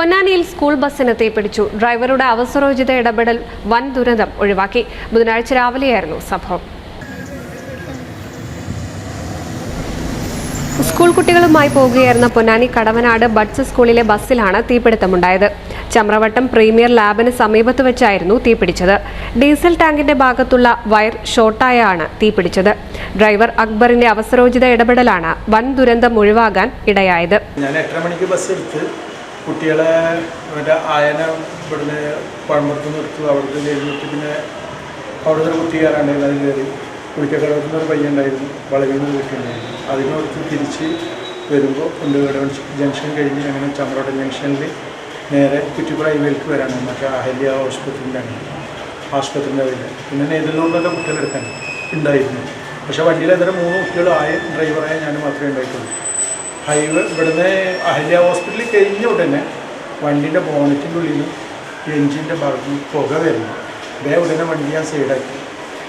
പൊന്നാനിയിൽ സ്കൂൾ ബസ്സിന് തീപിടിച്ചു. ഡ്രൈവറുടെ അവസരോചിത ഇടപെടൽ വൻ ദുരന്തം ഒഴിവാക്കി. ബുധനാഴ്ച രാവിലെയായിരുന്നു സംഭവം. സ്കൂൾ കുട്ടികളുമായി പോകുകയായിരുന്ന പൊന്നാനി കടവനാട് ബഡ്സ് സ്കൂളിലെ ബസ്സിലാണ് തീപിടുത്തമുണ്ടായത്. ചമ്രവട്ടം പ്രീമിയർ ലാബിന് സമീപത്ത് വെച്ചായിരുന്നു തീപിടിച്ചത്. ഡീസൽ ടാങ്കിന്റെ ഭാഗത്തുള്ള വയർ ഷോർട്ടായാണ് തീപിടിച്ചത്. ഡ്രൈവർ അക്ബറിന്റെ അവസരോചിത ഇടപെടലാണ് വൻ ദുരന്തം ഒഴിവാകാൻ ഇടയായത്. ഞാൻ എട്ടര മണിക്ക് ബസ് എടുത്ത് കുട്ടികളെ മറ്റേ ആയന ഇവിടുന്ന് പഴമ്പുറത്ത് നിർത്തുക അവിടുത്തെ കഴിഞ്ഞിട്ട് പിന്നെ അവിടുത്തെ ഒരു കുട്ടി കയറാണ്ടായിരുന്നു അതിന് കയറി. കുളിക്കക്കടവത്തിൽ നിന്ന് ഒരു പയ്യുണ്ടായിരുന്നു വളവിൽ നിന്ന് കുട്ടിയുണ്ടായിരുന്നു അതിനോടത്ത് തിരിച്ച് വരുമ്പോൾ കൊണ്ടുകടവൻ ജംഗ്ഷൻ കഴിഞ്ഞ് അങ്ങനെ ചമ്രോട്ടൻ ജംഗ്ഷനിൽ നേരെ കുറ്റിപ്പുറ ഹൈവേക്ക് വരാനാണ്. മറ്റേ അഹല്യ ഹോസ്പിറ്റലിന്റെ ആശുപത്രിന്റെ അതിൽ പിന്നെ നെയ്തലൂരിലൊക്കെ കുട്ടികളെടുക്കാൻ ഉണ്ടായിരുന്നു. പക്ഷേ വണ്ടിയിൽ അന്നേരം മൂന്ന് കുട്ടികളായ ഡ്രൈവറായ ഞാൻ മാത്രമേ ഉണ്ടായിട്ടുള്ളൂ. ഹൈവേ ഇവിടുന്ന് അഹല്യ ഹോസ്പിറ്റലിൽ കഴിഞ്ഞ ഉടനെ വണ്ടിന്റെ ബോണറ്റിന്റെ നിന്ന് എൻജിന്റെ ഭാഗത്ത് പുക വരുന്നു. ഇതേ ഉടനെ വണ്ടി ഞാൻ സൈഡാക്കി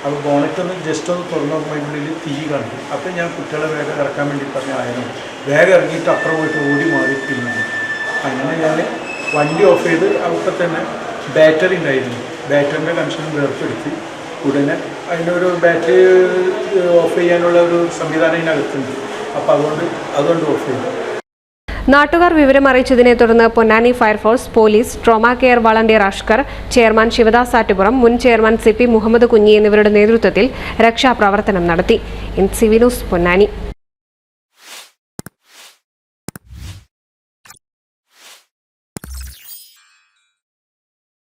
അപ്പോൾ ബോണറ്റ് ഒന്ന് ജസ്റ്റ് ഒന്ന് തുറന്നു നോക്കുമ്പോൾ തീ കണ്ടു. അപ്പോൾ ഞാൻ കുട്ടികളെ വേഗം ഇറക്കാൻ വേണ്ടി പറഞ്ഞ ആയിരുന്നു. വേഗം ഇറങ്ങിയിട്ട് അപ്പുറം പോയിട്ട് ഓടി മാറി പിന്നെ അങ്ങനെ ഞാൻ വണ്ടി ഓഫ് ചെയ്ത് അവിടെ തന്നെ ബാറ്ററി ഉണ്ടായിരുന്നു. ബാറ്ററിന്റെ കണക്ഷൻ വേർപ്പെടുത്തി. ഉടനെ അതിനൊരു ബാറ്ററി ഓഫ് ചെയ്യാനുള്ള ഒരു സംവിധാനം ഇതിനകത്തുണ്ട് അപ്പോൾ അതുകൊണ്ട് അതുകൊണ്ട് ഓഫ് ചെയ്തു. നാട്ടുകാർ വിവരം അറിയിച്ചതിനെ തുടർന്ന് Ponnani fire force police trauma care volunteer Ashkar chairman Sivadas Attupuram മുൻ chairman C P Muhammad Kunhi എന്നിവരുടെ നേതൃത്വത്തിൽ രക്ഷാപ്രവർത്തനം നടത്തി. N C Ponnani.